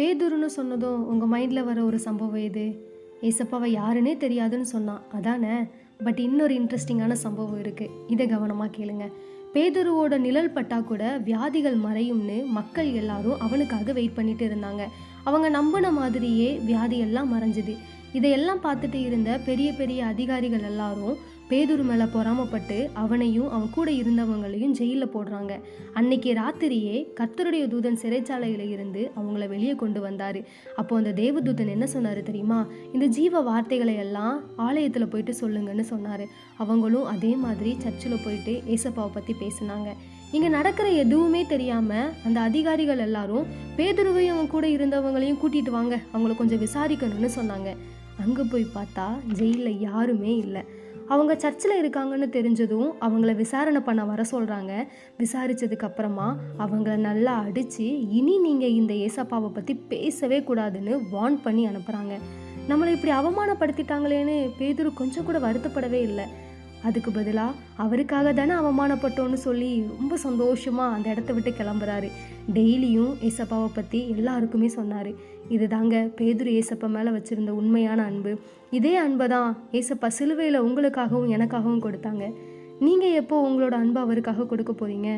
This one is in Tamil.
பேதுருன்னு சொன்னதும் உங்கள் மைண்டில் வர ஒரு சம்பவம் இது ஏசப்பாவை யாருன்னே தெரியாதுன்னு சொன்னான். அதானே? பட் இன்னொரு இன்ட்ரெஸ்டிங்கான சம்பவம் இருக்குது இதை கவனமாக கேளுங்க. பேதுருவோட நிழல் பட்டா கூட வியாதிகள் மறையும்னு மக்கள் எல்லாரும் அவனுக்காக வெயிட் பண்ணிட்டு இருந்தாங்க. அவங்க நம்பின மாதிரியே வியாதி எல்லாம் மறைஞ்சுது. இதையெல்லாம் பார்த்துட்டு இருந்த பெரிய பெரிய அதிகாரிகள் எல்லாரும் பேதுரு மேலே பொறாமப்பட்டு அவனையும் அவன் கூட இருந்தவங்களையும் ஜெயிலில் போடுறாங்க. அன்னைக்கு ராத்திரியே கர்த்தருடைய தூதன் சிறைச்சாலையில் இருந்து அவங்கள வெளியே கொண்டு வந்தார். அப்போ அந்த தேவதூதன் என்ன சொன்னார் தெரியுமா? இந்த ஜீவ வார்த்தைகளை எல்லாம் ஆலயத்தில் போயிட்டு சொல்லுங்கன்னு சொன்னார். அவங்களும் அதே மாதிரி சர்ச்சில் போயிட்டு ஏசப்பாவை பற்றி பேசினாங்க. இங்கே நடக்கிற எதுவுமே தெரியாமல் அந்த அதிகாரிகள் எல்லாரும் பேதுருவையும் அவங்க கூட இருந்தவங்களையும் கூட்டிட்டு வாங்க அவங்கள கொஞ்சம் விசாரிக்கணும்னு சொன்னாங்க. அங்கே போய் பார்த்தா ஜெயிலில் யாருமே இல்லை. அவங்க சர்ச்சில் இருக்காங்கன்னு தெரிஞ்சதும் அவங்கள விசாரணை பண்ண வர சொல்கிறாங்க விசாரித்ததுக்கப்புறமா அவங்கள நல்லா அடித்து இனி நீங்கள் இந்த ஏசப்பாவை பற்றி பேசவே கூடாதுன்னு வார்ன் பண்ணி அனுப்புகிறாங்க நம்மளை இப்படி அவமானப்படுத்திட்டாங்களேன்னு பேதுரு கொஞ்சம் கூட வருத்தப்படவே இல்லை. அதுக்கு பதிலாக அவருக்காக தானே அவமானப்பட்டோன்னு சொல்லி ரொம்ப சந்தோஷமாக அந்த இடத்த விட்டு கிளம்புறாரு. டெய்லியும் ஏசப்பாவை பற்றி எல்லாருக்குமே சொன்னார். இது தாங்க பேதுரு ஏசப்பா மேலே வச்சுருந்த உண்மையான அன்பு. இதே அன்பை தான் ஏசப்பா சிலுவையில் உங்களுக்காகவும் எனக்காகவும் கொடுத்தாங்க. நீங்கள் எப்போ உங்களோட அன்பை அவருக்காக கொடுக்க போகிறீங்க